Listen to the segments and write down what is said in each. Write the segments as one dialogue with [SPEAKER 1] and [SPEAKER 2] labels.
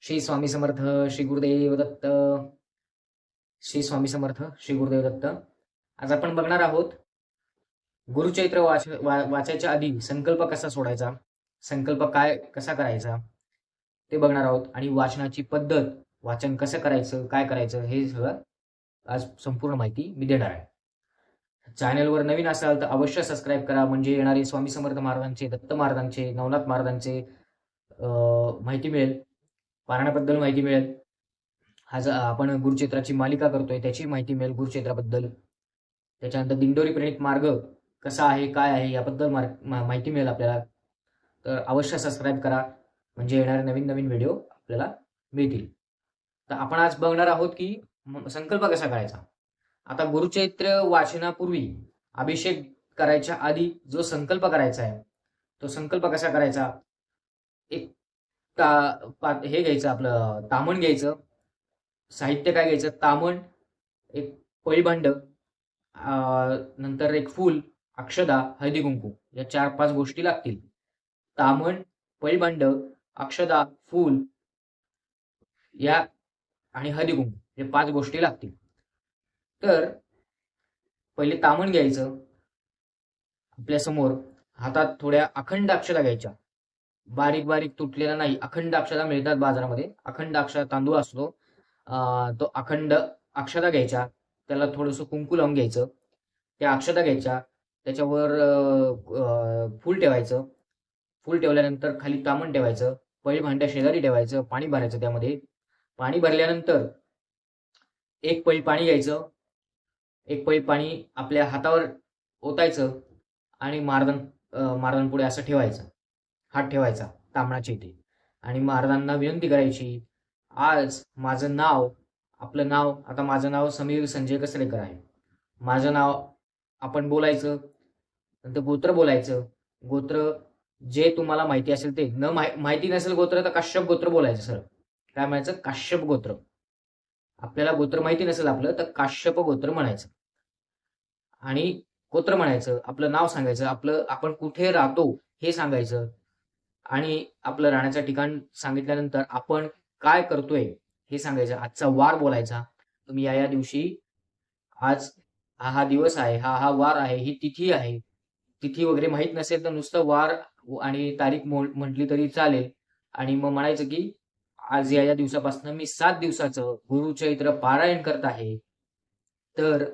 [SPEAKER 1] श्री स्वामी समर्थ श्री गुरुदेव दत्त. श्री स्वामी समर्थ श्री गुरुदेव दत्त. आज आपण बघणार आहोत गुरुचैत्र वाच वा- वाचायच्या आधी संकल्प कसा सोडायचा? संकल्प काय कसा करायचा? ते बघणार आहोत. आणि वाचनाची पद्धत वाचन कसं करायचं काय करायचं हे सगळं आज संपूर्ण माहिती मी देणार आहे. चॅनलवर नवीन असाल तर अवश्य सबस्क्राईब करा. म्हणजे येणारे स्वामी समर्थ महाराजांचे दत्त महाराजांचे नवनाथ महाराजांचे माहिती मिळेल. पारायणाबद्दल माहिती मिळेल. आज आपण गुरुक्षेत्राची मालिका करतोय त्याची माहिती मिळेल गुरुक्षेत्राबद्दल. त्याच्यानंतर दिंडोरी प्रणित मार्ग कसा आहे काय आहे याबद्दल मा- माहिती मिळेल आपल्याला. तर अवश्य सबस्क्राईब करा म्हणजे येणारे नवीन नवीन व्हिडिओ आपल्याला मिळतील. तर आपण आज बघणार आहोत की म- संकल्प कसा करायचा? आता गुरुचैत्र वाचनापूर्वी अभिषेक करायच्या आधी जो संकल्प करायचा आहे तो संकल्प कसा करायचा? एक ता- हे घ्यायचं आपलं तामण घ्यायचं. साहित्य काय घ्यायचं? तामण एक पळीभांड नंतर एक फूल अक्षदा हळदी कुंकू या चार पाच गोष्टी लागतील. तामण पळीभांड अक्षदा फूल या आणि हळदी कुंकू हे पाच गोष्टी लागतील. तर पहिले तामण घ्यायचं. आपल्यासमोर हातात थोड्या अखंड अक्षदा घ्यायच्या. बारीक बारीक तुटलेला नाही अखंड अक्षदा मिळतात बाजारामध्ये. अखंड अक्षर तांदूळ असतो. तो अखंड अक्षदा घ्यायच्या त्याला थोडंसं कुंकू लावून घ्यायचं. त्या अक्षदा घ्यायच्या त्याच्यावर फूल ठेवायचं. फूल ठेवल्यानंतर खाली तामण ठेवायचं पळी भांड्या शेजारी ठेवायचं पाणी भरायचं त्यामध्ये. पाणी भरल्यानंतर एक पळी पाणी घ्यायचं. एक पळी पाणी आपल्या हातावर ओतायचं आणि मारदन मारदन पुढे असं ठेवायचं. हात ठेवायचा तामणाच्या इथे. आणि महाराजांना विनंती करायची आज माझं नाव आपलं नाव आता माझं नाव समीर संजय कसरेकर आहे. माझं नाव आपण बोलायचं नंतर गोत्र बोलायचं. गोत्र जे तुम्हाला माहिती असेल ते. न माहि- माहिती नसेल गोत्र तर काश्यप गोत्र बोलायचं सर. काय म्हणायचं? काश्यप गोत्र. आपल्याला गोत्र माहिती नसेल आपलं तर काश्यप गोत्र म्हणायचं. आणि गोत्र म्हणायचं आपलं नाव सांगायचं आपलं आपण कुठे राहतो हे सांगायचं. आणि आपलं राहण्याचं ठिकाण सांगितल्यानंतर आपण काय करतोय हे सांगायचं. आजचा वार बोलायचा. तुम्ही या या दिवशी आज हा हा दिवस आहे हा हा वार आहे ही तिथी आहे. तिथी वगैरे माहीत नसेल तर नुसतं वार आणि तारीख म्हटली तरी चालेल. आणि मग म्हणायचं की आज या या दिवसापासून मी सात दिवसाचं गुरुचरित्र पारायण करत आहे. तर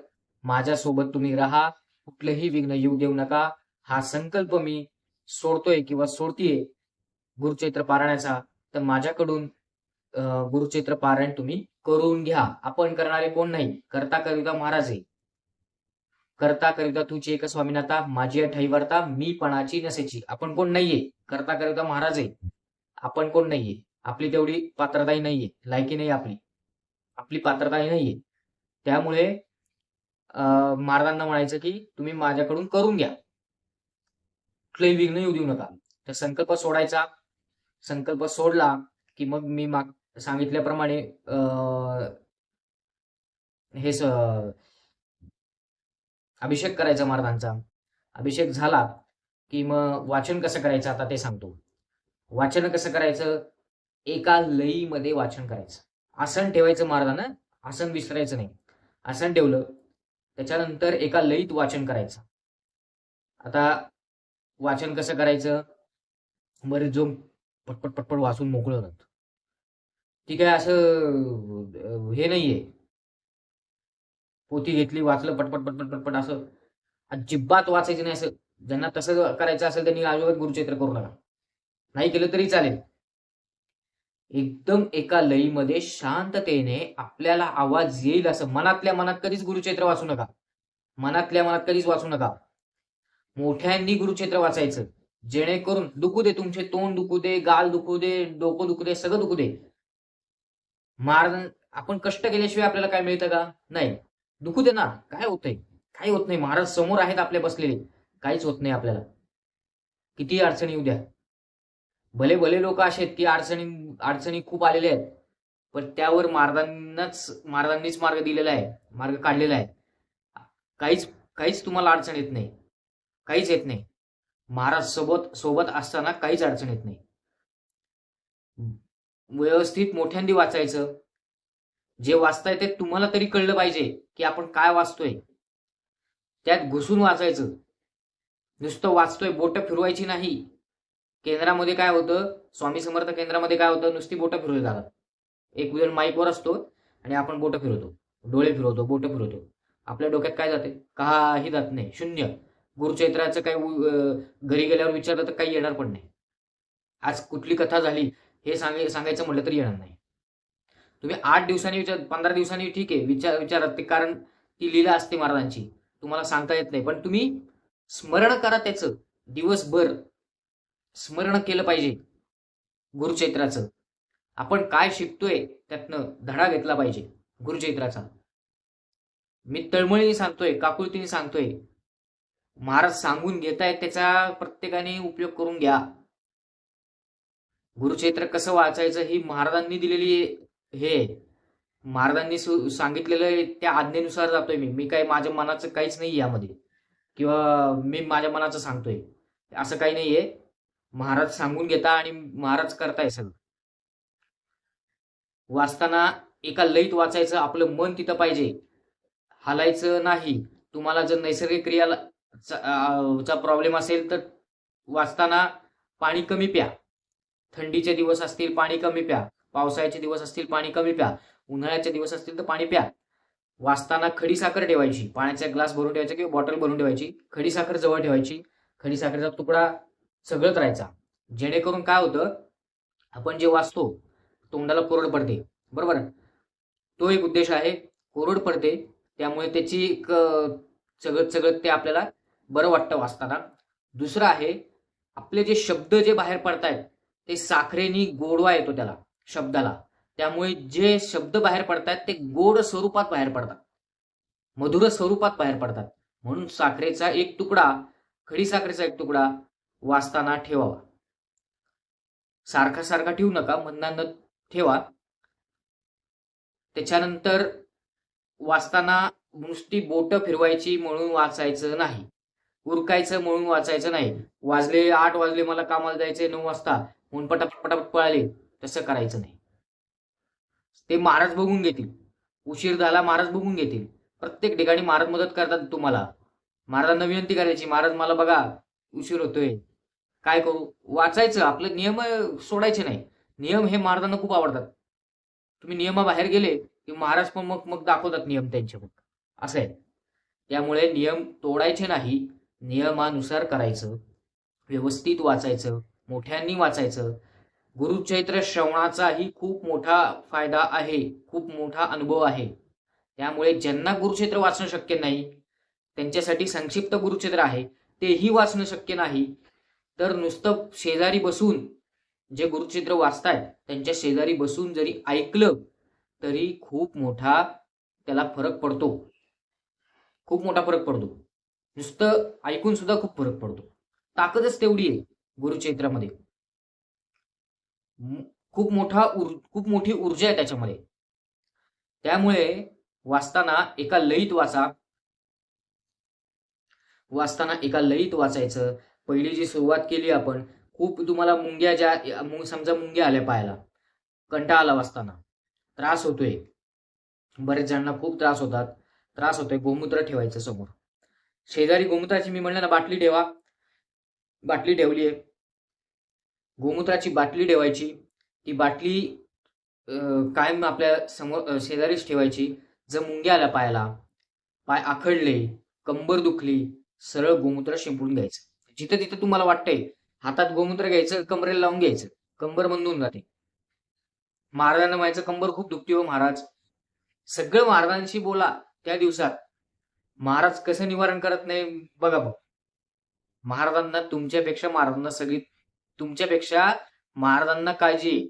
[SPEAKER 1] माझ्यासोबत तुम्ही राहा. कुठलंही विघ्न येऊ देऊ नका. हा संकल्प मी सोडतोय किंवा सोडतीये. गुरुचैत्र पारायणाचा तर माझ्याकडून अं, गुरुचैत्र पारायण तुम्ही करून घ्या. आपण करणारे कोण नाही? करता करिता महाराज. आहे करता करिता तुझी एक स्वामीनाथा माझी ठाई मी पणाची नसेची. आपण कोण नाहीये? करता करिता महाराज. आहे आपण कोण नाहीये? आपली तेवढी पात्रताही नाहीये. लायकी नाही आपली. आपली पात्रताही नाहीये. त्यामुळे अं, महाराजांना म्हणायचं की तुम्ही माझ्याकडून करून घ्या. कुठलंही विघ्न येऊ देऊ नका. तर संकल्प सोडायचा. संकल्प सोडला की मग मी माग सांगितल्याप्रमाणे हे स- अभिषेक करायचा महाराजांचा अभिषेक झाला की मग वाचन कसं करायचं आता ते सांगतो. वाचन कसं करायचं? एका लईमध्ये वाचन करायचं. आसन ठेवायचं महाराजांना आसन विसरायचं नाही. आसन ठेवलं त्याच्यानंतर एका लईत वाचन करायचं. आता वाचन कसं करायचं? बरं जो पटपट पटपट वाचून मोकळं होतात ती काय असं हे नाहीये. पोथी घेतली वाचलं पटपट पटपट पटपट असं. अजिबात वाचायचं नाही असं. ज्यांना तसं करायचं असेल त्यांनी अजिबात गुरुचैत्र करू नका. नाही केलं तरी चालेल. एकदम एका लईमध्ये शांततेने आपल्याला आवाज येईल असं. मनातल्या मनात कधीच गुरुचैत्र वाचू नका. मनातल्या मनात कधीच वाचू नका. मोठ्यांनी गुरुचैत्र वाचायचं. जेणेकरून दुखू दे तुमचे तोंड दुखू दे गाल दुखू दे डोकं दुखू दे सगळं दुखू दे. महाराज आपण कष्ट केल्याशिवाय आपल्याला काय मिळतं का? नाही. दुखू दे ना. काय होतंय? काही होत नाही. महाराज समोर आहेत आपले बसलेले. काहीच होत नाही आपल्याला. किती अडचणी येऊ द्या. भले भले लोक असे आहेत की अडचणी अडचणी खूप आलेल्या आहेत. पण त्यावर महाराजांनाच महाराजांनीच मार्ग दिलेला आहे. मार्ग काढलेला आहे. काहीच काहीच तुम्हाला अडचण येत नाही. काहीच येत नाही. महाराज सोबत सोबत असताना काहीच अडचण येत नाही. व्यवस्थित मोठ्यांदी वाचायचं. जे वाचताय ते तुम्हाला तरी कळलं पाहिजे की आपण काय वाचतोय. त्यात घुसून वाचायचं. नुसतं वाचतोय बोट फिरवायची नाही. केंद्रामध्ये काय होतं? स्वामी समर्थ केंद्रामध्ये काय होतं? नुसती बोटं फिरवली जातात. एक जण माईकवर असतो आणि आपण बोटं फिरवतो. डोळे फिरवतो बोटं फिरवतो. आपल्या डोक्यात काय जाते? काही जात नाही. शून्य. गुरुचैत्राचं काही उ- घरी गेल्यावर विचारलं तर काही येणार पण नाही. आज कुठली कथा झाली हे सांगाय सांगायचं म्हटलं तरी येणार नाही. तुम्ही आठ दिवसांनी विचार पंधरा दिवसांनी ठीक आहे विचार विचारात ते कारण ती लीला असते महाराजांची तुम्हाला सांगता येत नाही. पण तुम्ही स्मरण करा त्याचं. दिवसभर स्मरण केलं पाहिजे गुरुचैत्राचं आपण काय शिकतोय त्यातनं धडा घेतला पाहिजे गुरुचैत्राचा मी तळमळीने सांगतोय काकुळतीने सांगतोय महाराज सांगून घेतायत त्याचा प्रत्येकाने उपयोग करून घ्या. गुरुक्षेत्र कसं वाचायचं ही महाराजांनी दिलेली हे आहे. महाराजांनी सांगितलेलं त्या आज्ञेनुसार जातोय मी. मी काय माझ्या मनाचं काहीच नाही यामध्ये. किंवा मी माझ्या मनाचं सांगतोय. असं काही नाहीये. महाराज सांगून घेता आणि महाराज करताय सगळं. वाचताना एका लईत वाचायचं आपलं मन तिथं पाहिजे. हालायचं नाही. तुम्हाला जर नैसर्गिक क्रियाला चा चा प्रॉब्लेम असेल तर वाचताना पाणी कमी प्या. थंडीचे दिवस असतील पाणी कमी प्या. पावसाळ्याचे दिवस असतील पाणी कमी प्या. उन्हाळ्याचे दिवस असतील तर पाणी प्या. वाचताना खडी साखर ठेवायची. पाण्याचा ग्लास भरून ठेवायचा किंवा बॉटल भरून ठेवायची. खडी साखर जवळ ठेवायची. खडी साखरेचा तुकडा सगळत राहायचा. जेणेकरून काय होतं? आपण जे वाचतो तोंडाला कोरड पडते. बरोबर? तो एक उद्देश आहे. कोरड पडते. त्यामुळे त्याची एक चगत सगळं सगळं ते आपल्याला बरं वाटतं वाचताना. दुसरं आहे आपले जे शब्द जे बाहेर पडतायत ते साखरेनी गोडवा येतो त्याला शब्दाला. त्यामुळे जे शब्द बाहेर पडतायत ते गोड स्वरूपात बाहेर पडतात. मधुर स्वरूपात बाहेर पडतात. म्हणून साखरेचा एक तुकडा खडी साखरेचा एक तुकडा वाचताना ठेवावा. सारखा सारखा ठेवू नका मनानं ठेवा. त्याच्यानंतर वाचताना नुसती बोट फिरवायची म्हणून वाचायचं नाही. उरकायचं म्हणून वाचायचं नाही. वाजले आठ वाजले मला कामाला जायचे नऊ वाजता. म्हणून पटापट पटापट पळाले. तसं करायचं नाही. ते महाराज बघून घेतील. उशीर झाला महाराज बघून घेतील. प्रत्येक ठिकाणी महाराज मदत करतात तुम्हाला. महाराजांना विनंती करायची महाराज मला बघा उशीर होतोय. काय करू? वाचायचं आपले नियम सोडायचे नाही. नियम हे महाराजांना खूप आवडतात. तुम्ही नियमाबाहेर गेले की महाराज पण मग मग दाखवतात नियम त्यांचे मग असं आहे. त्यामुळे नियम तोडायचे नाही. नियमानुसार करायचं व्यवस्थित वाचायचं मोठ्यांनी वाचायचं. गुरुचैत्र श्रवणाचाही खूप मोठा फायदा आहे खूप मोठा अनुभव आहे. त्यामुळे ज्यांना गुरुक्षेत्र वाचणं शक्य नाही त्यांच्यासाठी संक्षिप्त गुरुक्षेत्र आहे तेही वाचणं शक्य नाही. तर नुसतं शेजारी बसून जे गुरुक्षेत्र वाचतायत त्यांच्या शेजारी बसून जरी ऐकलं तरी खूप मोठा त्याला फरक पडतो. खूप मोठा फरक पडतो. नुसतं ऐकून सुद्धा खूप फरक पडतो. ताकदच तेवढी आहे गुरुचैत्रामध्ये खूप मोठा उर- खूप मोठी ऊर्जा आहे त्याच्यामध्ये. त्यामुळे वाचताना एका लईत वाचा. वाचताना एका लईत वाचायचं. पहिली जी सुरुवात केली आपण खूप तुम्हाला मुंग्या ज्या समजा मुंग्या आल्या पायाला कंटाळा आला वाचताना. त्रास होतोय. बरेच जणांना खूप त्रास होतात. त्रास होतोय गोमूत्र ठेवायचं समोर. शेजारी गोमूत्राची मी म्हणलं ना बाटली ठेवा. बाटली ठेवली आहे. गोमूत्राची बाटली ठेवायची. ती बाटली कायम आपल्यासमोर शेजारीच ठेवायची. जर मुंग्या आल्या पायाला पाय आखडले कंबर दुखली सरळ गोमूत्र शिंपडून घ्यायचं. जिथं तिथं तुम्हाला वाटतंय हातात गोमूत्र घ्यायचं कमरेला लावून घ्यायचं कंबर बंद होऊन जाते. महाराजांना म्हणायचं कंबर खूप दुखती हो महाराज. सगळं महाराजांशी बोला त्या दिवसात. महाराज कसं निवारण करत नाही? बघा भाऊ. महाराजांना तुमच्यापेक्षा महाराजांना सगळी तुमच्यापेक्षा महाराजांना काळजी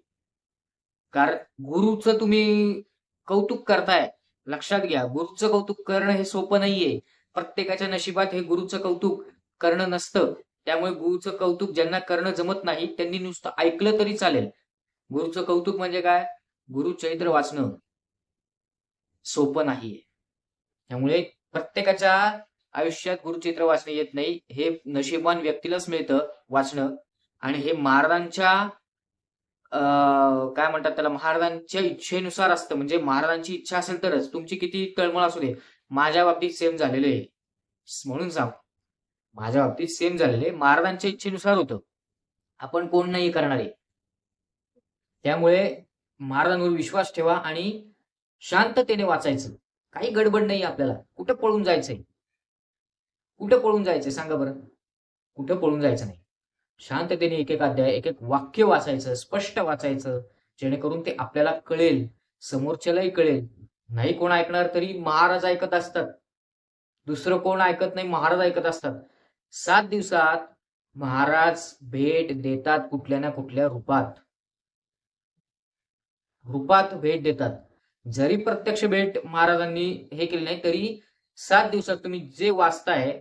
[SPEAKER 1] कारण गुरुचं तुम्ही कौतुक करताय. लक्षात घ्या गुरुचं कौतुक करणं हे सोपं नाहीये. प्रत्येकाच्या नशिबात हे गुरुचं कौतुक करणं नसतं. त्यामुळे गुरुचं कौतुक ज्यांना करणं जमत नाही त्यांनी नुसतं ऐकलं तरी चालेल. गुरुचं कौतुक म्हणजे काय? गुरु चैत्र वाचणं. सोपं नाहीये. त्यामुळे प्रत्येकाच्या आयुष्यात गुरुचित्र वाचणं येत नाही. हे नशिबान व्यक्तीलाच मिळतं वाचणं. आणि हे महाराजांच्या अं, काय म्हणतात त्याला महाराजांच्या इच्छेनुसार असतं. म्हणजे महाराजांची इच्छा असेल तरच. तुमची किती तळमळ असू दे. माझ्या बाबतीत सेम झालेलं आहे. म्हणून सांग. माझ्या बाबतीत सेम झालेलं आहे. महाराजांच्या इच्छेनुसार होतं. आपण कोण नाही करणारे त्यामुळे महाराजांवर विश्वास ठेवा आणि शांततेने वाचायचं. काही गडबड नाही आपल्याला. कुठं पळून जायचंय? कुठं पळून जायचंय? सांगा बरं. कुठं पळून जायचं नाही? शांततेने एक एक अध्याय एक एक वाक्य वाचायचं स्पष्ट वाचायचं जेणेकरून ते आपल्याला कळेल. समोरच्यालाही कळेल. नाही कोण ऐकणार तरी महाराज ऐकत असतात. दुसरं कोण ऐकत नाही महाराज ऐकत असतात. सात दिवसात महाराज भेट देतात कुठल्या ना कुठल्या रूपात. रूपात भेट देतात. जरी प्रत्यक्ष भेट महाराजांनी हे केली नाही तरी सात दिवसात तुम्ही जे वाचताय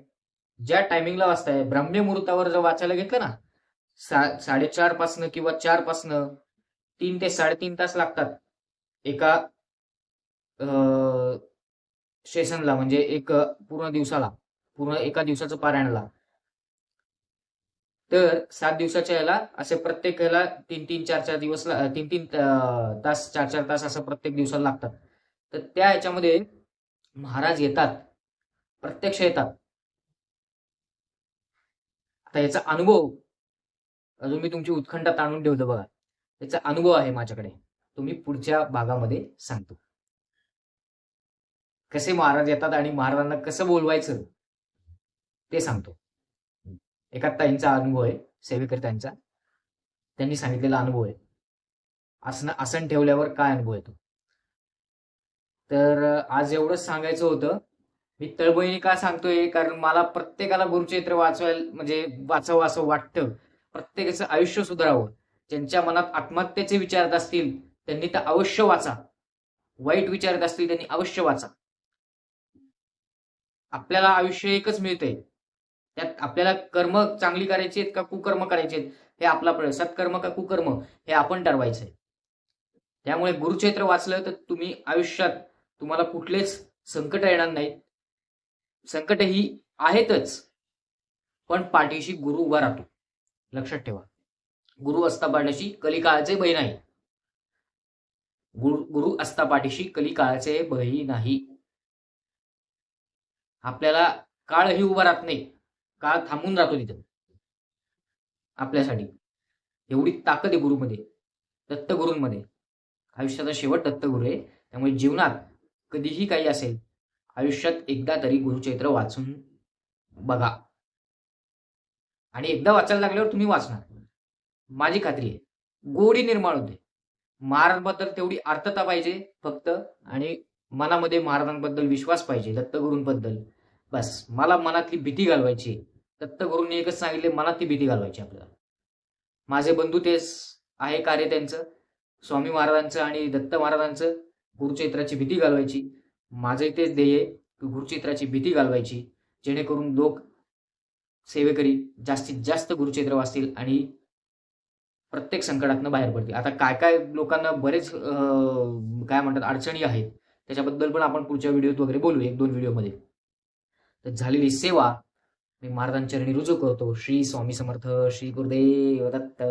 [SPEAKER 1] ज्या टायमिंगला वाचताय ब्राह्म्य मुहूर्तावर जर वाचायला घेतलं ना सा साडेचार पासनं किंवा चार पासनं तीन ते साडेतीन तास लागतात एका सेशनला म्हणजे एक पूर्ण दिवसाला पूर्ण एका दिवसाचं पारायणाला. तर सात दिवसाच्या याला असे प्रत्येक याला तीन तीन चार चार दिवस तीन तीन तास चार चार तास असं प्रत्येक दिवसाला लागतात. तर त्या ह्याच्यामध्ये महाराज येतात. प्रत्यक्ष येतात. आता याचा अनुभव अजून मी तुमची उत्खंडात ताणून ठेवतो बघा. याचा अनुभव आहे माझ्याकडे. तुम्ही पुढच्या भागामध्ये सांगतो. कसे महाराज येतात आणि महाराजांना कसं बोलवायचं ते सांगतो. एका ताईंचा अनुभव आहे सेवेकर्त्यांचा त्यांनी सांगितलेला अनुभव आहे. आसन आसन ठेवल्यावर काय अनुभव येतो? तर आज एवढंच सांगायचं होतं. मी तळबळीने का सांगतोय? कारण मला प्रत्येकाला गुरुचरित्र वाचवायला म्हणजे वाचावं असं वाटतं. प्रत्येकाचं आयुष्य सुधारावं. ज्यांच्या मनात आत्महत्येचे विचार येत असतील त्यांनी तर अवश्य वाचा. वाईट विचार येत असतील त्यांनी अवश्य वाचा. आपल्याला आयुष्य एकच मिळतंय. त्यात आपल्याला कर्म चांगली करायची आहेत का कुकर्म करायचे आहेत हे आपला प्रश्न सत्कर्म का कुकर्म हे आपण ठरवायचंय. त्यामुळे गुरुचैत्र वाचलं तर तुम्ही आयुष्यात तुम्हाला कुठलेच संकट येणार नाहीत. संकट ही आहेतच पण पाठीशी गुरु उभा राहतो. लक्षात ठेवा. गुरु असता पाठीशी कलिकाळाचे बही नाही गुरु गुरु असता पाठीशी कलिकाळाचे बही नाही. आपल्याला काळही उभा राहत नाही. काळ थांबून राहतो तिथं. आपल्यासाठी. एवढी ताकद आहे गुरुमध्ये दत्तगुरूंमध्ये. आयुष्याचा शेवट दत्तगुरु आहे. त्यामुळे जीवनात कधीही काही असेल आयुष्यात एकदा तरी गुरुचैत्र वाचून बघा. आणि एकदा वाचायला लागल्यावर तुम्ही वाचणार. माझी खात्री आहे गोडी निर्माण होते. महाराजांबद्दल तेवढी अर्थता पाहिजे फक्त आणि मनामध्ये महाराजांबद्दल विश्वास पाहिजे दत्तगुरूंबद्दल. बस मला मनातली भीती घालवायची आहे. दत्तगुरूंनी एकच सांगितले मनात ती भीती घालवायची आपल्याला. माझे बंधू तेच आहे कार्य त्यांचं स्वामी महाराजांचं आणि दत्त महाराजांचं गुरुचैत्राची भीती घालवायची. माझं तेच ध्येय आहे की गुरुचैत्राची भीती घालवायची जेणेकरून लोक सेवेकरी जास्तीत जास्त गुरुचैत्र वाचतील आणि प्रत्येक संकटातनं बाहेर पडतील. आता काय काय लोकांना बरेच काय म्हणतात अडचणी आहेत त्याच्याबद्दल पण आपण पुढच्या व्हिडिओत वगैरे बोलू एक दोन व्हिडिओमध्ये. तर झालेली सेवा मी महाराजांचरणी रुजू करतो. श्री स्वामी समर्थ श्री गुरुदेव दत्त.